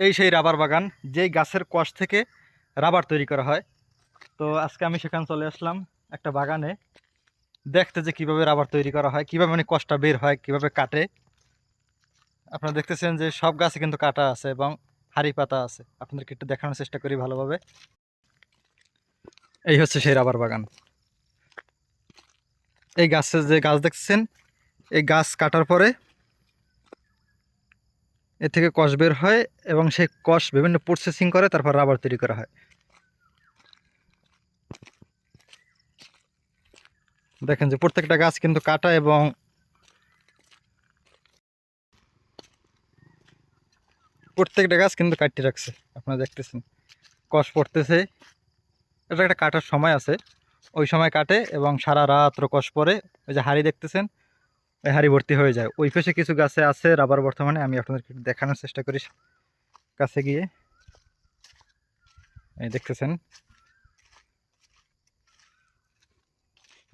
এই সেই রাবার বাগান, যেই গাছের কষ থেকে রাবার তৈরি করা হয়। তো আজকে আমি সেখানে চলে আসলাম একটা বাগানে। দেখতে যে কীভাবে রাবার তৈরি করা হয়, কীভাবে মানে কষটা বের হয়, কীভাবে কাটে। আপনারা দেখতেছেন যে সব গাছে কিন্তু কাটা আছে এবং হাড়ি পাতা আছে। আপনাদেরকে একটু দেখানোর চেষ্টা করি ভালোভাবে। এই হচ্ছে সেই রাবার বাগান। এই গাছের যে গাছ দেখছেন এই গাছ কাটার পরে এ থেকে কষ বের হয় এবং সেই কষ বিভিন্ন প্রসেসিং করে, তারপর রাবার তৈরি করা হয়। দেখেন যে প্রত্যেকটা গাছ কিন্তু কাটা এবং প্রত্যেকটা গাছ কিন্তু কাটতে রাখছে। আপনারা দেখতেছেন, কষ পড়তেছে। এটা একটা কাটার সময় আছে। ওই সময় কাটে এবং সারা রাত্র কষ পরে ওই যে হাড়ি দেখতেছেন হাড়ি ভর্তি হয়ে যায়। ওই পাশে কিছু গাছে আছে রাবার বর্তমানে আমি আপনাদেরকে দেখানোর চেষ্টা করি কাছে গিয়ে। এই দেখতেছেন।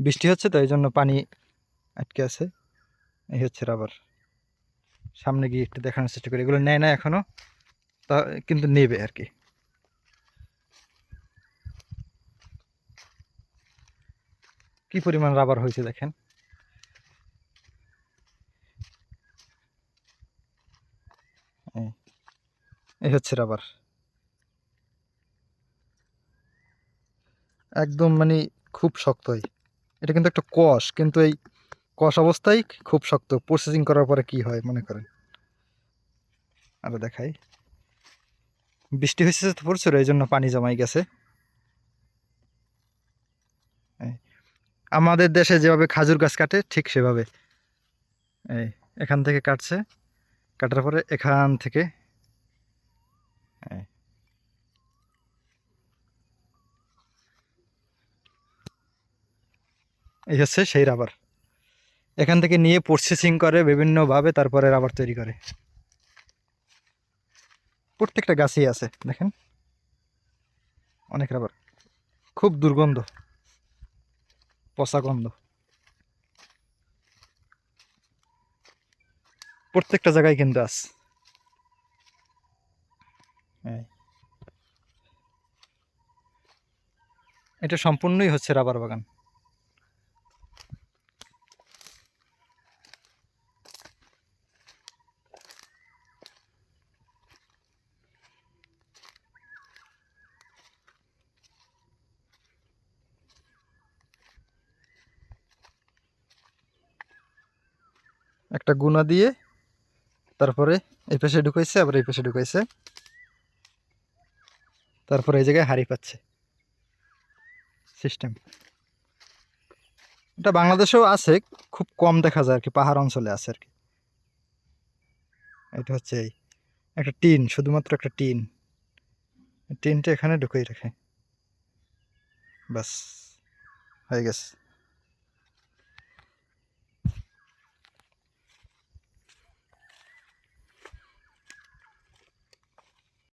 বৃষ্টি হচ্ছে তো, এই জন্য পানি আটকে আছে। এই হচ্ছে রাবার। সামনে গিয়ে একটু দেখানোর চেষ্টা করি। এগুলো নেয় না এখনও, তা কিন্তু নেবে আর কি। কি পরিমাণ রাবার হয়েছে দেখেন? এই- হচ্ছে রাবার একদম মানে খুব শক্তই এটা কিন্তু একটা কষ, কিন্তু এই কষ অবস্থায় খুব শক্ত। প্রসেসিং করার পরে কি হয় মনে করেন? আরও দেখাই। বৃষ্টি হয়েছে তো প্রচুর এই জন্য পানি জমাই গেছে। আমাদের দেশে যেভাবে খাজুর গাছ কাটে, ঠিক সেভাবে। এই, এখান থেকে কাটছে। কাটার পরে এখান থেকে এই। হচ্ছে সেই রাবার। এখান থেকে নিয়ে প্রসেসিং করে বিভিন্নভাবে তারপরে রাবার তৈরি করে। প্রত্যেকটা গাছেই আছে, দেখেন। অনেক রাবার। খুব দুর্গন্ধ, পচা গন্ধ। প্রত্যেকটা জায়গায় কিন্তু আছে। এটা সম্পূর্ণই হচ্ছে রাবার বাগান একটা গুণা দিয়ে তারপরে এই পাশে ঢুকাইছে, আবার এই পাশে ঢুকাইছে। তারপরে এই জায়গায় হাড়ি পাচ্ছে। সিস্টেম এটা বাংলাদেশেও আছে, খুব কম দেখা যায় আর কি, পাহাড় অঞ্চলে আছে আর কি। এটা হচ্ছে এই, একটা টিন, শুধুমাত্র একটা টিন। টিনটা এখানে ঢুকাই রাখে। ব্যাস হয়ে গেছে।